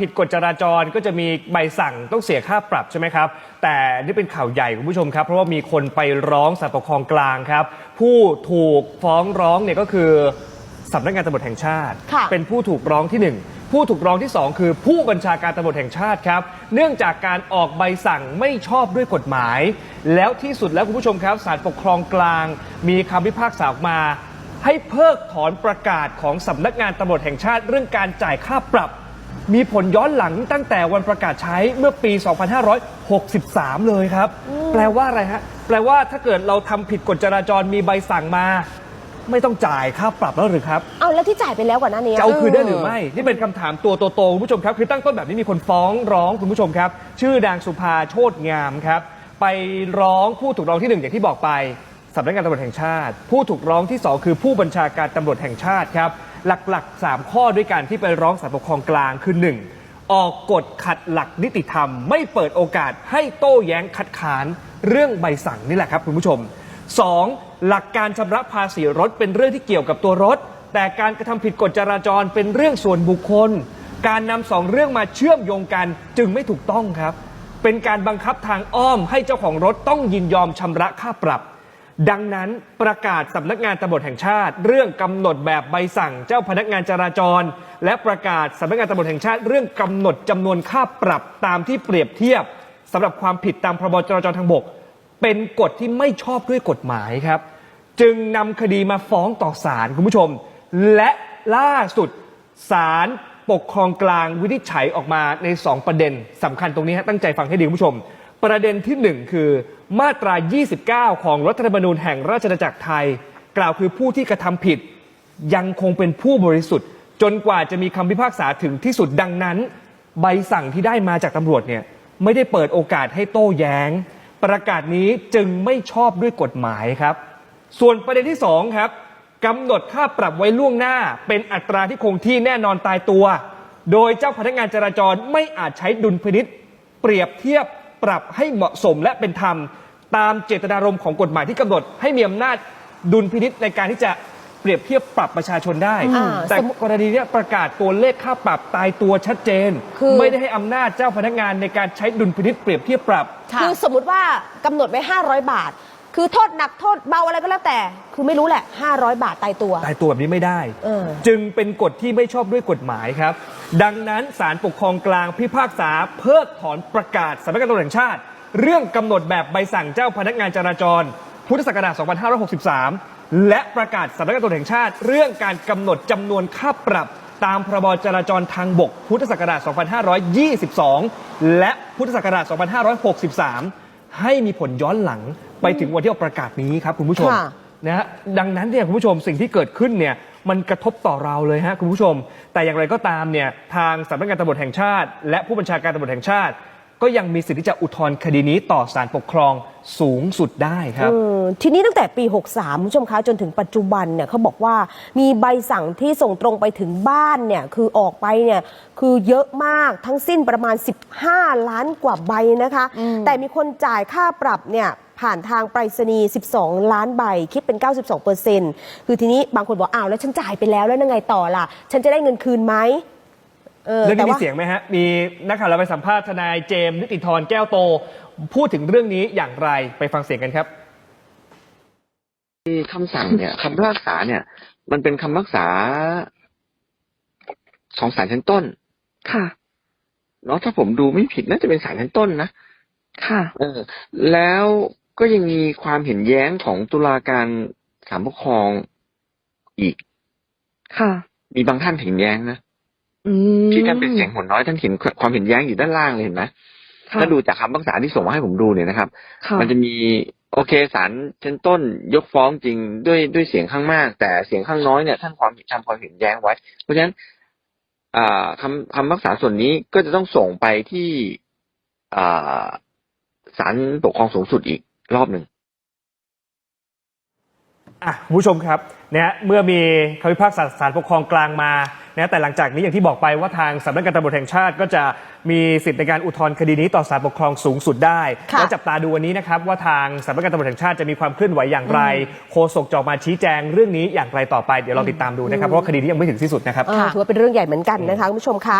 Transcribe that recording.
ผิดกฎจราจรก็จะมีใบสั่งต้องเสียค่าปรับใช่ไหมครับ แต่นี่เป็นข่าวใหญ่คุณผู้ชมครับ เพราะว่ามีคนไปร้องศาลปกครองกลางครับ ผู้ถูกฟ้องร้องเนี่ยก็คือสำนักงานตำรวจแห่งชาติ ค่ะเป็นผู้ถูกร้องที่หนึ่งผู้ถูกร้องที่สองคือผู้บัญชาการตำรวจแห่งชาติครับ เนื่องจากการออกใบสั่งไม่ชอบด้วยกฎหมาย แล้วที่สุดแล้วคุณผู้ชมครับศาลปกครองกลาง มีคำพิพากษาออกมา ให้เพิกถอนประกาศของสำนักงานตำรวจแห่งชาติ เรื่องการจ่ายค่าปรับ มีผลย้อนหลังตั้งแต่วันประกาศใช้เมื่อปี 2563 เลยครับ แปลว่าอะไรฮะ แปลว่าถ้าเกิดเราทำผิดกฎจราจรมีใบสั่งมา ไม่ต้องจ่ายค่าปรับแล้วหรือครับ เอาแล้วที่จ่ายไปแล้วก่อนหน้านี้จะเอาคืนได้หรือไม่ นี่เป็นคำถามตัวโตๆคุณผู้ชมครับ คือตั้งต้นแบบนี้มีคนฟ้องร้องคุณผู้ชมครับ ชื่อนางสุภาโชตงามครับ ไปร้องผู้ถูกร้องที่หนึ่งอย่างที่บอกไปสำนักงานตำรวจแห่งชาติ ผู้ถูกร้องที่สองคือผู้บัญชาการตำรวจแห่งชาติครับ หลักๆ 3 ข้อด้วยกันที่ไปร้องศาลปกครองกลางคือ 1. ออกกฎขัดหลักนิติธรรม ไม่เปิดโอกาสให้โต้แย้งคัดค้านเรื่องใบสั่งนี่แหละครับคุณผู้ชม 2. หลักการชำระภาษีรถเป็นเรื่องที่เกี่ยวกับตัวรถ แต่การกระทำผิดกฎจราจรเป็นเรื่องส่วนบุคคล การนำสองเรื่องมาเชื่อมโยงกันจึงไม่ถูกต้องครับ เป็นการบังคับทางอ้อมให้เจ้าของรถต้องยินยอมชำระค่าปรับ ดังนั้นประกาศสำนักงานตำรวจแห่งชาติ เรื่องกำหนดแบบใบสั่งเจ้าพนักงานจราจร และประกาศสำนักงานตำรวจแห่งชาติ เรื่องกำหนดจำนวนค่าปรับตามที่เปรียบเทียบสำหรับความผิดตามพรบจราจรทางบก เป็นกฎที่ไม่ชอบด้วยกฎหมายครับ จึงนำคดีมาฟ้องต่อศาลคุณผู้ชม และล่าสุดศาลปกครองกลางวินิจฉัยออกมาใน 2 ประเด็นสำคัญตรงนี้ฮะตั้งใจฟังให้ดีคุณผู้ชม ประเด็นที่ 1 คือ มาตรา 29 ของรัฐธรรมนูญแห่งราชอาณาจักรไทย กล่าวคือผู้ที่กระทำผิด ยังคงเป็นผู้บริสุทธิ์ จนกว่าจะมีคำพิพากษาถึงที่สุดดังนั้น ใบสั่งที่ได้มาจากตำรวจเนี่ยไม่ได้เปิดโอกาสให้โต้แย้ง ประกาศนี้จึงไม่ชอบด้วยกฎหมายครับ ส่วนประเด็นที่2ครับกำหนดค่าปรับไว้ล่วงหน้า เป็นอัตราที่คงที่แน่นอนตายตัว โดยเจ้าพนักงานจราจรไม่อาจใช้ดุลพินิษเปรียบเทียบ ปรับให้เหมาะสมและเป็นธรรม ตามเจตนารมณ์ของกฎหมายที่กำหนด ให้มีอำนาจดุลพินิษในการที่จะเปรียบเทียบปรับประชาชนได้ อ่าแต่สมมุติกรณีเนี้ยประกาศตัวเลขค่าปรับตายตัวชัดเจน คือ ไม่ได้ให้อำนาจเจ้าพนักงานในการใช้ดุลพินิษเปรียบเทียบปรับคือสมมติว่ากำหนดไว้ 500 บาท คือโทษหนักโทษเบาอะไรก็แล้วแต่ คือไม่รู้แหละ 500 บาทตายตัว ตายตัวแบบนี้ไม่ได้ เออ จึงเป็นกฎที่ไม่ชอบด้วยกฎหมายครับ ดังนั้นศาลปกครองกลางพิพากษาเพิกถอนประกาศสำนักงานตำรวจแห่งชาติ เรื่องกำหนดแบบใบสั่งเจ้าพนักงานจราจร พุทธศักราช 2563 และประกาศสำนักงานตำรวจแห่งชาติ เรื่องการกำหนดจำนวนค่าปรับ ตามพรบจราจรทางบก พุทธศักราช 2522 และพุทธศักราช 2563 ให้มีผลย้อนหลัง ไปถึงวันที่ออกประกาศนี้ครับคุณผู้ชมค่ะ นะฮะดังนั้นเนี่ยคุณผู้ชมสิ่งที่เกิดขึ้นเนี่ยมันกระทบต่อเราเลยฮะคุณผู้ชม แต่อย่างไรก็ตามเนี่ยทางสำนักงานตำรวจแห่งชาติ และผู้บัญชาการตำรวจแห่งชาติ ก็ยังมีสิทธิ์ที่จะอุทธรณ์คดีนี้ต่อศาลปกครองสูงสุดได้ครับ เออทีนี้ตั้งแต่ปี 63คุณผู้ชมคะจนถึงปัจจุบันเนี่ยเขาบอกว่ามีใบสั่งที่ส่งตรงไปถึงบ้านเนี่ยคือออกไปเนี่ยคือเยอะมากทั้งสิ้นประมาณ 15 ล้านกว่าใบนะคะ แต่มีคนจ่ายค่าปรับเนี่ย ผ่านทางไปรษณีย์ 12 ล้านใบ คิดเป็น 92เปอร์เซ็นต์คือทีนี้บางคนบอกอ้าวแล้วฉันจ่ายไปแล้วแล้วยังไงต่อล่ะ ฉันจะได้เงินคืนไหมเออเรื่องแต่นี้มีว่า เสียงไหมฮะ มีนักข่าวเราไปสัมภาษณ์ทนายเจมส์นิติธรแก้วโต พูดถึงเรื่องนี้อย่างไรไปฟังเสียงกันครับที่คำสั่งเนี่ยคำพิพากษาเนี่ย มันเป็นคำพิพากษาของศาลชั้นต้นค่ะ เนาะถ้าผมดูไม่ผิดน่าจะเป็นศาลชั้นต้นนะค่ะ เออ แล้ว ก็ยังมีความเห็นแย้งของตุลาการศาลปกครองอีก ค่ะ มีบางท่านเห็นแย้งนะอืมที่ท่านเป็นเสียงหัวน้อยท่านเห็นความเห็นแย้งอยู่ด้านล่างเลยเห็นไหมค่ะถ้าดูจากคำพิพากษาที่ส่งมาให้ผมดูเนี่ยนะครับค่ะมันจะมีโอเคศาลชั้นต้นยกฟ้องจริงด้วยด้วยเสียงข้างมาก แต่เสียงข้างน้อยเนี่ยท่านความทำความเห็นแย้งไว้ เพราะฉะนั้นอ่าคำคำพิพักษาส่วนนี้ก็จะต้องส่งไปที่อ่าศาลปกครองสูงสุดอีก รอบหนึ่งอะคุณผู้ชมครับนะฮะเมื่อมีคำพิพากษาศาลปกครองกลางมานะแต่หลังจากนี้อย่างที่บอกไปว่าทางสำนักงานตำรวจแห่งชาติ ก็จะมีสิทธิในการอุทธรณ์คดีนี้ต่อศาลปกครองสูงสุดได้ค่ะแล้วจับตาดูวันนี้นะครับว่าทางสำนักงานตำรวจแห่งชาติจะมีความเคลื่อนไหวอย่างไร โฆษกจะออกมาชี้แจงเรื่องนี้อย่างไรต่อไปเดี๋ยวเราติดตามดูนะครับเพราะว่าคดีนี้ยังไม่ถึงที่สุดนะครับเออถือว่าเป็นเรื่องใหญ่เหมือนกันนะคะคุณผู้ชมคะ